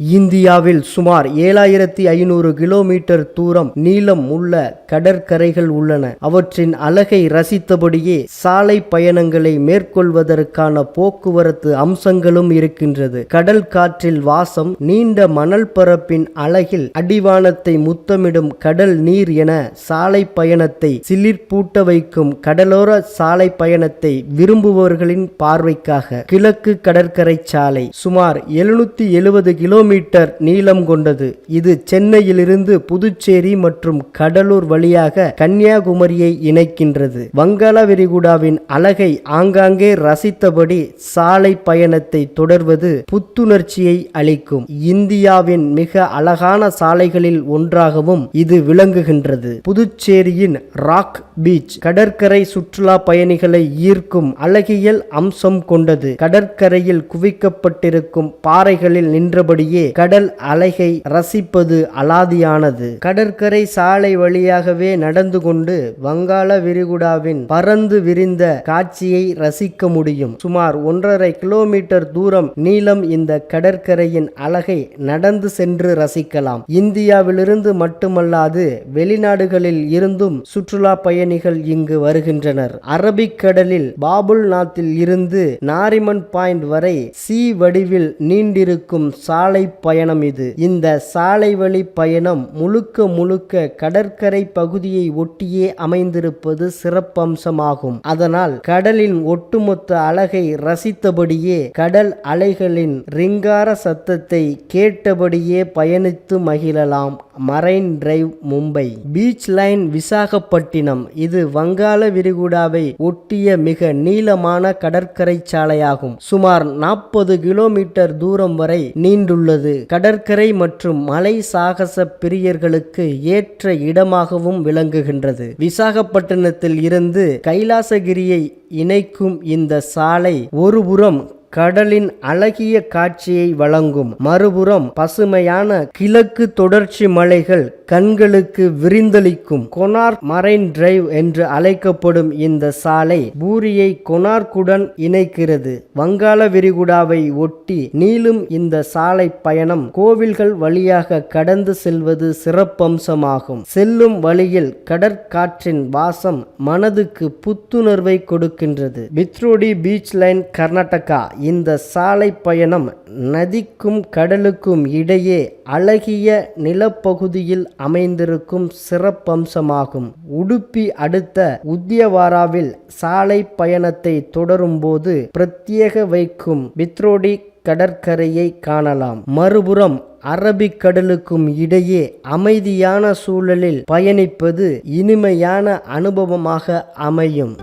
இந்தியாவில் சுமார் ஏழாயிரத்தி ஐநூறு கிலோமீட்டர் தூரம் நீளம் உள்ள கடற்கரைகள் உள்ளன. அவற்றின் அழகை ரசித்தபடியே சாலை பயணங்களை மேற்கொள்வதற்கான போக்குவரத்து அம்சங்களும் இருக்கின்றது. கடல் காற்றில் வாசம் நீண்ட மணல் பரப்பின் அழகில் அடிவானத்தை முத்தமிடும் கடல் நீர் என சாலை பயணத்தை சிலிர்ப்பூட்ட வைக்கும் கடலோர சாலை பயணத்தை விரும்புபவர்களின் பார்வைக்காக. கிழக்கு கடற்கரை சாலை சுமார் எழுநூத்தி எழுபது கிலோமீட்டர் நீளம் கொண்டது. இது சென்னையிலிருந்து புதுச்சேரி மற்றும் கடலூர் வழியாக கன்னியாகுமரியை இணைக்கின்றது. வங்காள விரிகுடாவின் அழகை ஆங்காங்கே ரசித்தபடி சாலை பயணத்தை தொடர்வது புத்துணர்ச்சியை அளிக்கும். இந்தியாவின் மிக அழகான சாலைகளில் ஒன்றாகவும் இது விளங்குகின்றது. புதுச்சேரியின் ராக் பீச் கடற்கரை சுற்றுலா பயணிகளை ஈர்க்கும் அழகியல் அம்சம் கொண்டது. கடற்கரையில் குவிக்கப்பட்டிருக்கும் பாறைகளில் நின்றபடியே கடல் அலைகை ரசிப்பது அலாதியானது. கடற்கரை சாலை வழியாகவே நடந்து கொண்டு வங்காள விரிகுடாவின் பறந்து விரிந்த காட்சியை ரசிக்க முடியும். சுமார் ஒன்றரை கிலோமீட்டர் தூரம் நீளம் இந்த கடற்கரையின் அழகை நடந்து சென்று ரசிக்கலாம். இந்தியாவிலிருந்து மட்டுமல்லாது வெளிநாடுகளில் இருந்தும் சுற்றுலா பயணிகள் இங்கு வருகின்றனர். அரபிக்கடலில் பாபுல் நாத்தில் இருந்து நாரிமன் பாயிண்ட் வரை சி வடிவில் நீண்டிருக்கும் சாலை பயணம் இது. இந்த சாலை வழி பயணம் முழுக்க முழுக்க கடற்கரை பகுதியை ஒட்டியே அமைந்திருப்பது சிறப்பம்சமாகும். அதனால் கடலின் ஒட்டுமொத்த அழகை ரசித்தபடியே கடல் அலைகளின் ரிங்கார சத்தத்தை கேட்டபடியே பயணித்து மகிழலாம். Marine Drive Mumbai. Beach line Visakhapatnam. இது வங்காள விரிகுடாவை ஒட்டிய மிக நீளமான கடற்கரை சாலையாகும். சுமார் நாற்பது கிலோமீட்டர் தூரம் வரை நீண்டுள்ளது. கடற்கரை மற்றும் மலை சாகச பிரியர்களுக்கு ஏற்ற இடமாகவும் விளங்குகின்றது. விசாகப்பட்டினத்தில் இருந்து கைலாசகிரியை இணைக்கும் இந்த சாலை ஒருபுறம் கடலின் அழகிய காட்சியை வழங்கும். மறுபுறம் பசுமையான கிழக்கு தொடர்ச்சி மலைகள் கண்களுக்கு விரிந்தளிக்கும். கொனார்க் மரைன் டிரைவ் என்று அழைக்கப்படும் இந்த சாலை பூரியை கொனார்க்குடன் இணைக்கிறது. வங்காள விரிகுடாவை ஒட்டி நீளும் இந்த சாலை பயணம் கோவில்கள் வழியாக கடந்து செல்வது சிறப்பம்சமாகும். செல்லும் வழியில் கடற்காற்றின் வாசம் மனதுக்கு புத்துணர்வை கொடுக்கின்றது. பித்ரோடி பீச் லைன் கர்நாடகா இந்த சாலை பயணம் நதிக்கும் கடலுக்கும் இடையே அழகிய நிலப்பகுதியில் அமைந்திருக்கும் சிறப்பம்சமாகும். உடுப்பி அடுத்த உத்தியவாராவில் சாலை பயணத்தை தொடரும்போது பிரத்யேக வைக்கும் பித்ரோடி கடற்கரையை காணலாம். மறுபுறம் அரபிக்கடலுக்கும் இடையே அமைதியான சூழலில் பயணிப்பது இனிமையான அனுபவமாக அமையும்.